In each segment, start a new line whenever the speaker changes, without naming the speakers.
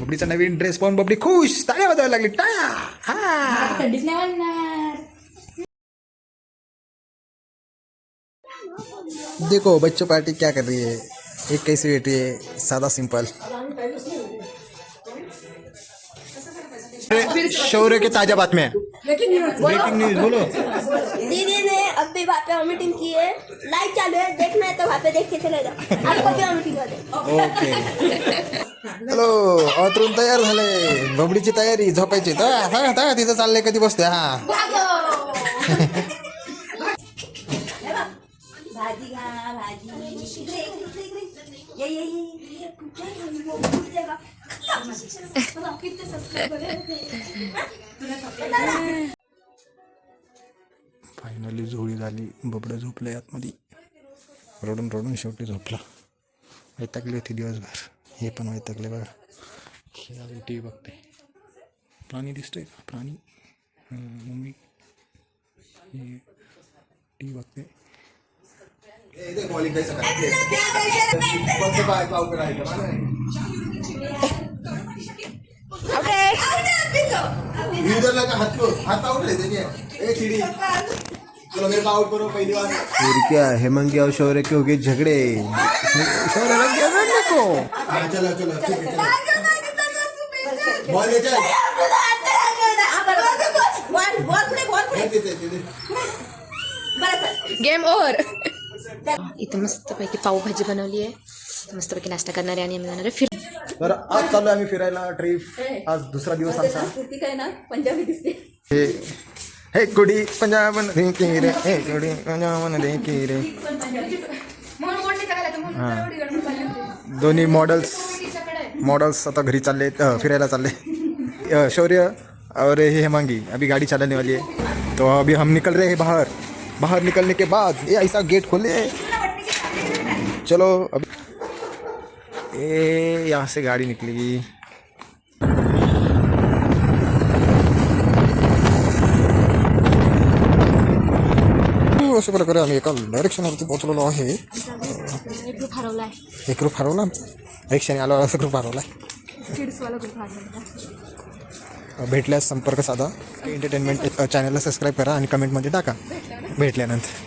बबडीचा नवीन dress पाहून बबडी खुश टाळ्या वाजवायला लागली टाळ्या हा
थंडीच नाही वाजणार
देखो बच्चों पार्टी क्या कर रही है? एक कैसी बैठी है? सादा सिंपल शौर्य के ताज़ा बातम्या ब्रेकिंग न्यूज़ बोलो।
ने अभी वहाँ पे मीटिंग की है। लाइव चालू है देखना है तो वहाँ पे देख के चले जाओ। आपको भी मीटिंग कर दे
ओके हॅलो अतरून तयार झाले. बबडीची तयारी झोपायची. तर सांगा सांगा तिथं चाललंय कधी बसते? हा.
भाजी घा भाजी. इकडे, इकडे, इकडे, इकडे. ये ये ये, ये कुठे आहे? वो कुठे आहे? बा? किती subscriber आहे?
फायनली झोळी झाली. बबडं झोपलं आतमध्ये. रडून रडून शेवटी झोपला. वैतागली होती दिवसभर. हे पण वैतागले बघा. हे अजून टी व्ही बघते प्राणी दिसतोय का? प्राणी? हं, मम्मी? हे टी व्ही बघते
इधर लगा हाथ को
फिर क्या हेमंगी और शौर्य के हो गए झगड़े. शौर्य लग गया रड़ने को
चलो चलो ठीक है चलो. बॉल ले
बरं
गेम ओव्हर इथं मस्तपैकी पावभाजी बनवली आहे. मस्तपैकी नाश्ता करणारे आणि आम्ही जाणार आहे फिर
तर आज चालू आम्ही फिरायला ट्रिप. आज दुसरा दिवस आमचा.
काय ना? पंजाबी दिसते.
हे कुडी पंजाब देखी रे हे कुडी पंजाब देखी मॉडल्स मॉडल्स आता घरी चालले फिरायला चालले शौर्य और ये हेमांगी अभी गाड़ी चलाने वाली है तो अभी हम निकल रहे हैं बाहर बाहर निकलने के बाद ये ऐसा गेट खोले. चलो, अभी ये यहाँ से गाड़ी निकलेगी अशा प्रकारे आम्ही एका डायरेक्शनवरती पोहोचलेलो आहे
ग्रुप
एक ग्रुप हरवला रिक्षाने आलो असं ग्रुप हरवला
किड्सवाला ग्रुप हरवला
भेटल्यास संपर्क साधा एंटरटेनमेंट चॅनलला सबस्क्राईब करा आणि कमेंटमध्ये टाका भेटल्यानंतर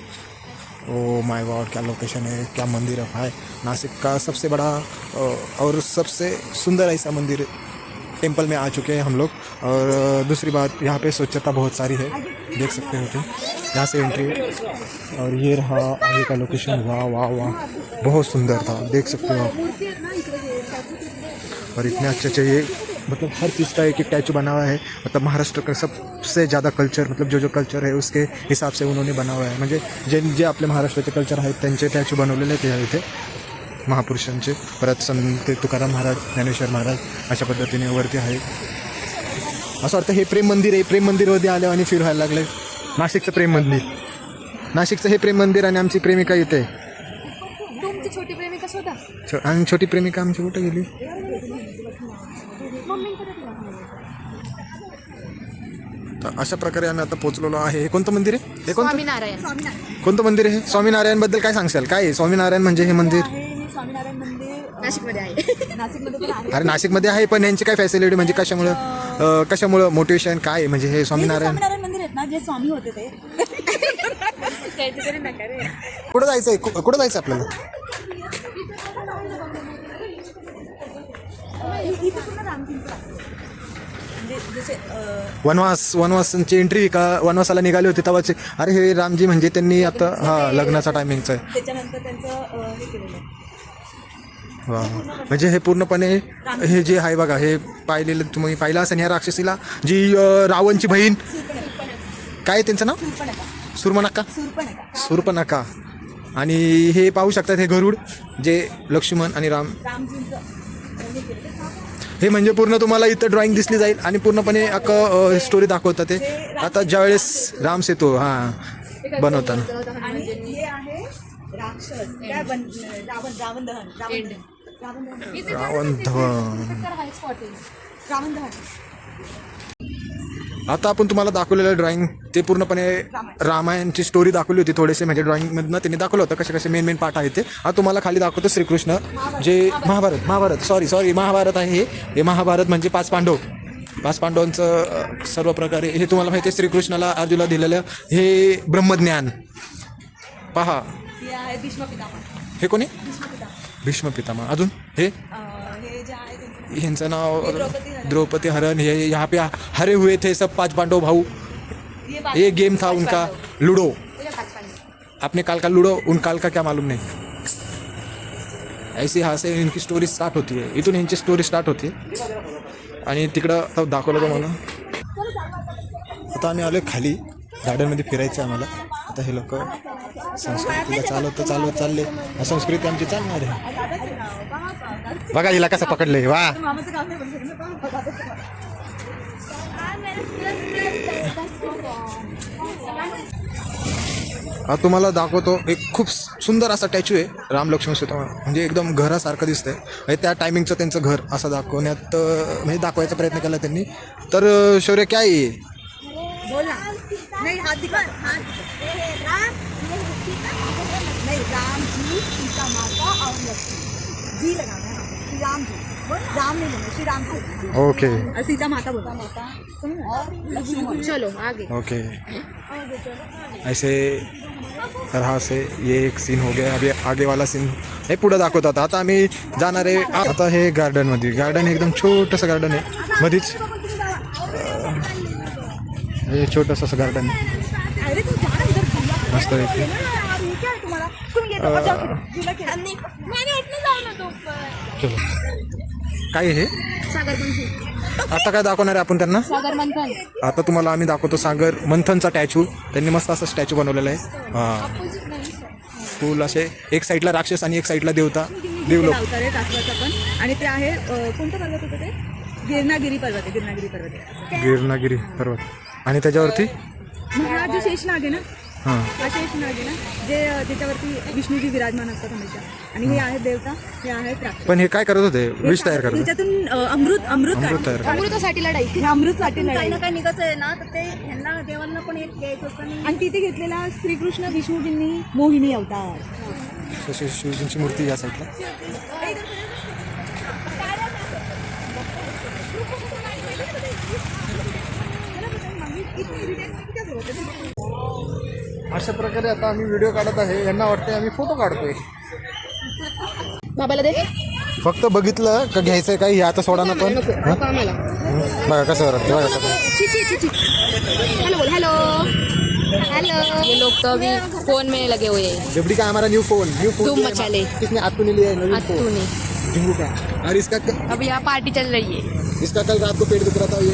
ओ माय गॉड क्या लोकेशन है क्या मंदिर है नासिक का सबसे बड़ा और सबसे सुंदर ऐसा मंदिर टेंपल में आ चुके हैं हम लोग। और दूसरी बात, यहाँ पे स्वच्छता बहुत सारी है। देख सकते हो तुम यहाँ से एंट्री और ये रहा आगे का लोकेशन वाह वाह वाह। बहुत सुंदर था। देख सकते हो आप। और इतने अच्छे अच्छे ये मतलब हर चीज़ का एक एक टैचू बना हुआ है। मतलब महाराष्ट्र का सबसे ज़्यादा कल्चर मतलब जो जो कल्चर है, उसके हिसाब से उन्होंने बना हुआ है। म्हणजे जे जे आपले महाराष्ट्राचे कल्चर आहेत, त्यांचे टॅचू बनवलेले इथे। महापुरुषांचे. परत संत तुकाराम महाराज ज्ञानेश्वर महाराज अशा पद्धतीने वरती आहे. असं वाटतं हे प्रेम मंदिर आहे. प्रेम मंदिरमध्ये आलं आणि फिर व्हायला लागलं नाशिकचं प्रेम मंदिर. नाशिकचं हे प्रेम मंदिर आणि आमची प्रेमिका इथे.
तुमची छोटी प्रेमिका
आणि छोटी प्रेमिका आमची कुठे गेली? तर अशा प्रकारे आम्ही आता पोहोचलेलो आहे. हे कोणतं मंदिर आहे? हे कोणतं? कोणतं मंदिर आहे? स्वामीनारायणबद्दल काय सांगशाल? काय स्वामीनारायण म्हणजे हे मंदिर?
स्वामीनारायण मंदिर
नाशिकमध्ये आहे.
नाशिकमध्ये पण आहे.
अरे नाशिकमध्ये आहे पण यांची काय फॅसिलिटी म्हणजे कशामुळं अं, कशामुळं मोटिवेशन काय आहे? म्हणजे हे स्वामीनारायण
स्वामीनारायण मंदिर आहेत ना जे स्वामी होते ते.
कुठं जायचं आहे कुठं जायचं आपल्याला?
इथे पूर्ण रामचिंच म्हणजे जसे अं,
वनवास वनवासांची एंट्री का वनवासाला निघाले होते तेव्हाचे अरे हे रामजी म्हणजे त्यांनी आता हा लग्नाचा टायमिंगचा आहे.
त्याच्यानंतर त्यांचं अं, हे केलेलं आहे.
म्हणजे हे पूर्णपणे हे जे आहे बघा हे पाहिलेलं तुम्ही पाहिलं असेल ह्या राक्षसीला जी अं, रावणची बहीण. काय आहे त्यांचं नाव? सुरमनक्का? सुरपनका आणि हे पाहू शकतात हे गरुड जे लक्ष्मण आणि राम.
हे
म्हणजे पूर्ण तुम्हाला इथं ड्रॉइंग दिसली जाईल आणि पूर्णपणे अक स्टोरी दाखवतात ते. आता ज्यावेळेस राम सेतू हां बनवताना
आणि हे आहे राक्षस काय बन रावण रावण दहन रावण दहन. रावण दहन
आता आपण तुम्हाला दाखवलेलं ड्रॉइंग ते पूर्णपणे रामायणची स्टोरी दाखवली होती थोडेसे म्हणजे ड्रॉइंगमधनं त्यांनी दाखवलं होतं कसे कसे मेन मेन पार्ट आहेत ते. आता तुम्हाला खाली दाखवतो श्रीकृष्ण जे महाभारत महाभारत सॉरी सॉरी महाभारत आहे हे. हे महाभारत म्हणजे पाच पांडव. पाच पांडवांचं सर्व प्रकारे हे तुम्हाला माहिती आहे श्रीकृष्णाला अर्जुला दिलेलं हे ब्रह्मज्ञान. पहा.
हे
कोणी? भीष्म पितामह अजून? हे? यांचं नाव द्रौपदी हरण हे यहाँ पे हरे हुए थे सब पांच पांडव भाऊ.
हे
ये गेम था उनका लूडो. आपने काल का लूडो उन काल का क्या मालूम नहीं? ऐसी हा से इनकी स्टोरी स्टार्ट होती है. इथून यांची स्टोरी स्टार्ट होती आणि तिकडं दाखवलं का मला आता आम्ही आलो खाली. गार्डनमध्ये फिरायचं आम्हाला. आता हे लोक संस्कृतीला चालवत चालवत चालले. संस्कृती आमची चालणार आहे. बघा हिला कसं पकडले वा. हा तुम्हाला दाखवतो. एक खूप सुंदर असा टॅच्यू आहे राम लक्ष्मण सीता म्हणजे एकदम घरासारखं दिसतंय. म्हणजे त्या टायमिंगचं त्यांचं घर असं दाखवण्यात म्हणजे दाखवायचा प्रयत्न केला त्यांनी. तर शौर्य काय आहे
बोल ना नाही हात दिखा हात नहीं राम जी सीता माता और लक्ष्मी। जी लगाना है श्री राम जी राम नहीं बोलना श्री राम जी
ओके
और सीता माता बोलना माता
चलो आगे।
ओके ऐसे तरह से ये एक सीन हो गया। अभी आगे वाला सीन हे पुढं दाखवतात आता। आम्ही जाणार आहे आता हे गार्डनमध्ये गार्डन एकदम छोटंसं गार्डन आहे. मधीच. हे छोटंसं असं गार्डन आहे. मस्त आहे. चलो. काय हे? आता काय दाखवणार आहे आपण त्यांना?
सागर मंथन.
आता तुम्हाला आम्ही दाखवतो सागर मंथनचा स्टॅच्यू त्यांनी मस्त असा स्टॅच्यू बनवलेला आहे. हां. फुल असे एक साईडला राक्षस आणि एक साईडला देवता. देवलोक
कासवाचा पण आणि ते आहे कोणतं पर्वत होतं ते? गिरणागिरी पर्वत आहे गिरणागिरी पर्वत
गिरनागिरी पर्वत. आणि त्याच्यावरती?
मग हा जो शेषनाग आहे ना?
हां
हा शेषनाग आहे ना जे अं, ज्याच्यावरती विष्णूजी विराजमान असतात हमेशा आणि हे आहेत देवता हे आहेत राक्षस
पण हे काय करत होते विष तयार करत होते
त्याच्यातून अमृत अमृत
अमृत तयार करत
अमृतासाठी लढाई
हे अमृतसाठी काही ना काही निघत आहे ना तर ते ह्यांना देवांना पण एक द्यायचं असतं आणि तिथे घेतलेला श्रीकृष्ण विष्णूजींनी मोहिनी अवतार
होते. शिवजींची मूर्ती या साईडला अशा प्रकारे आता आम्ही व्हिडिओ काढत आहे. यांना वाटते आम्ही फोटो काढतोय.
बाबाला दे.
फक्त बघितलं का घ्यायचंय काय हे आता सोडा ना पण.
आम्हाला.
बघा कसं करत बघा कसं
ची ची ची ची. हेलो बोल हेलो. हेलो. ये लोग तो अभी फोन में लगे हुए हैं.
जबड़ी का हमारा न्यू फोन न्यू फोन
धूम मचा ले.
किसने आपको नहीं लिया है नवीन फोन
अत्तू ने.
जिंगू का. और इसका
अब यहाँ पार्टी चल रही है.
इसका कल रात को पेट दुख रहा था ये.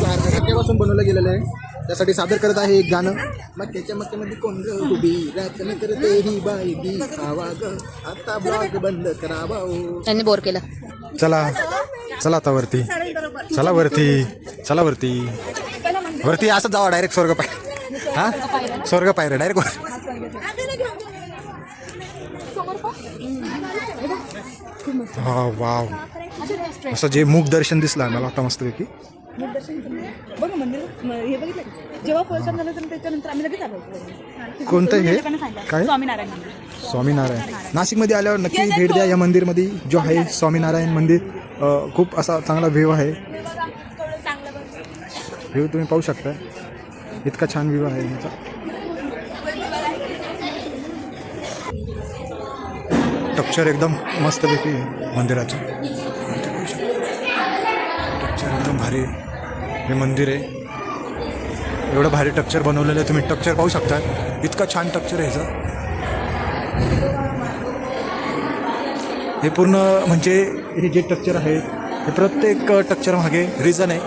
बाहेर बनवलं गेलेलं आहे त्यासाठी सादर करत आहे एक गाणं. मक्याच्या मक्यामध्ये कोण ग उभी? रातन करते ही बाई दी. खावा ग आता ब्लॉग बंद करावा ओ.
त्यांनी बोर केलं.
चला चला आता वरती. चला वरती चला वरती. वरती असं जावा डायरेक्ट स्वर्ग पाय. हा? स्वर्ग पायरे डायरेक्ट हा वाव. असं जे मुख दर्शन दिसलं मला आता मस्तपैकी.
बघा मंदिर हे बघितलं? जेव्हा झालं तर त्याच्यानंतर आम्ही लगेच आलो.
कोणतं हे? काय?
स्वामीनारायण
स्वामीनारायण नाशिकमध्ये आल्यावर नक्की भेट द्या या मंदिरमध्ये जो आहे स्वामीनारायण मंदिर खूप असा चांगला व्ह्यू आहे व्ह्यू तुम्ही पाहू शकता इतका छान व्ह्यू आहे याचा टक्चर एकदम मस्तपैकी मंदिराचं टक्चर एकदम भारी आहे. हे मंदिर आहे. एवढं भारी टक्चर बनवलेलं आहे. तुम्ही टक्चर पाहू शकता. इतका छान टक्चर आहे ह्याचं हे पूर्ण म्हणजे हे जे टक्चर आहे हे प्रत्येक टक्चर मागे रिझन आहे.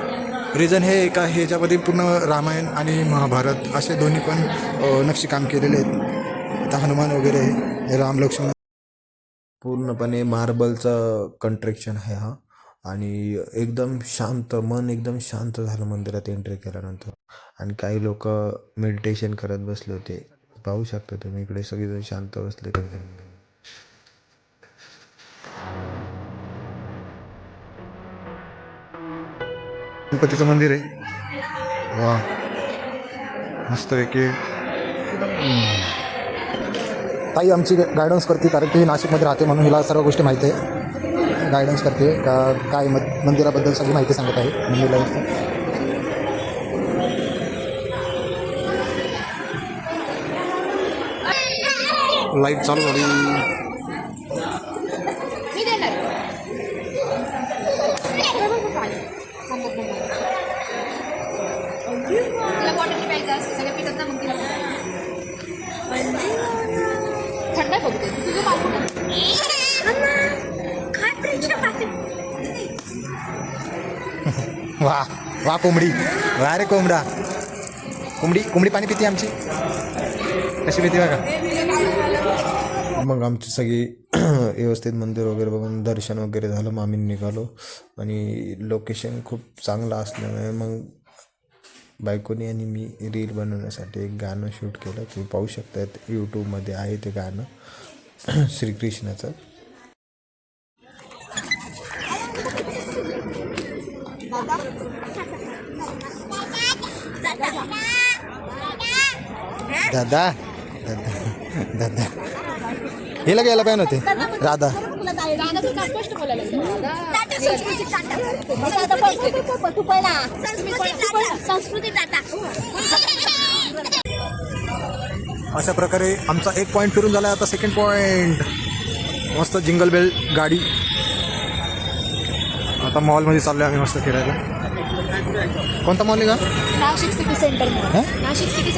रिझन हे एका ह्याच्यामध्ये पूर्ण रामायण आणि महाभारत असे दोन्ही पण नक्षीकाम केलेले आहेत. आता हनुमान वगैरे हे राम लक्ष्मण
पूर्णपणे मार्बलचं कंट्रेक्शन आहे हा. आणि एकदम शांत मन एकदम शांत झालं मंदिरात एंट्री केल्यानंतर. आणि काही लोक मेडिटेशन करत बसले होते. पाहू शकता तुम्ही इकडे सगळेजण शांत बसले
गणपतीचं मंदिर आहे. वा मस्तपैकी. ताई आमची गायडन्स करते कारण की ही नाशिकमध्ये राहते म्हणून हिला सर्व गोष्टी माहिती आहे. गायडन्स करते. का काय मद मंदिराबद्दल सगळी माहिती सांगत आहे. मंदिरला लाइट चालू झाली.
मी देणार तिला
वा वा कोंबडी. वा रे कोंबडा. कोंबडी कोंबडी पाणी पिते आमची? कशी पिते बघा.
मग आमची सगळी व्यवस्थित मंदिर वगैरे बघून दर्शन वगैरे झालं मग आम्ही निघालो. आणि लोकेशन खूप चांगलं असल्यामुळे मग बायकोनी आणि मी रील बनवण्यासाठी एक गाणं शूट केलं. तुम्ही पाहू शकतात यूट्यूबमध्ये आहे ते गाणं. श्रीकृष्णाचं.
दादा दादा दादा. हिला घ्यायला पाहिजे होते राधा. अशा प्रकारे आमचा एक पॉईंट फिरून झाला आता सेकंड पॉईंट मस्त जिंगल बेल गाडी. आता मॉलमध्ये चाललो आम्ही मस्त फिरायला. कोणता मॉल आहे का
नाशिक सिटी सेंटर
हा?
नाशिक सिटी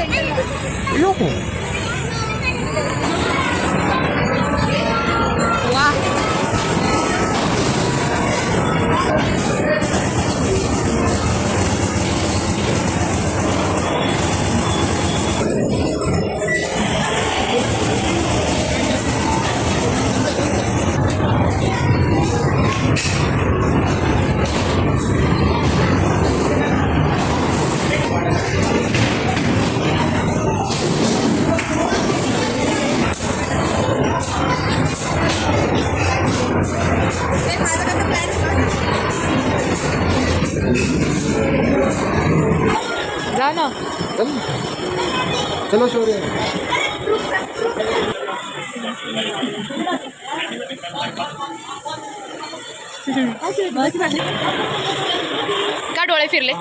का डोळे फिरले?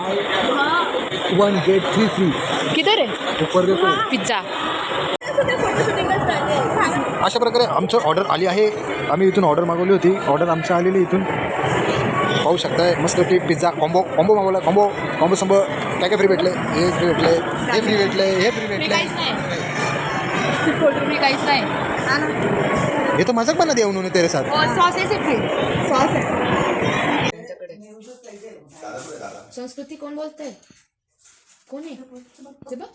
वन गेट थ्री
आहे
ऊपर देखो.
पिझ्झा.
अशा प्रकारे आमचं ऑर्डर आली आहे. आम्ही इथून ऑर्डर मागवली होती. ऑर्डर आमची आलेली इथून. पाहू शकताय. मस्त की पिझ्झा. कॉम्बो कॉम्बो मागवला. कॉम्बो कॉम्बो संभ. काय काय फ्री भेटले? हे फ्री भेटले. हे फ्री भेटले. हे फ्री भेटले.
काहीच नाही. काहीच नाही.
हे तर मजाक पण देऊ नये तेरे साथ
सॉस सॉस संस्कृती कोण बोलतंय? कोण आहे? ते बघ.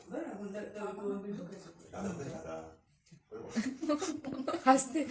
हसते.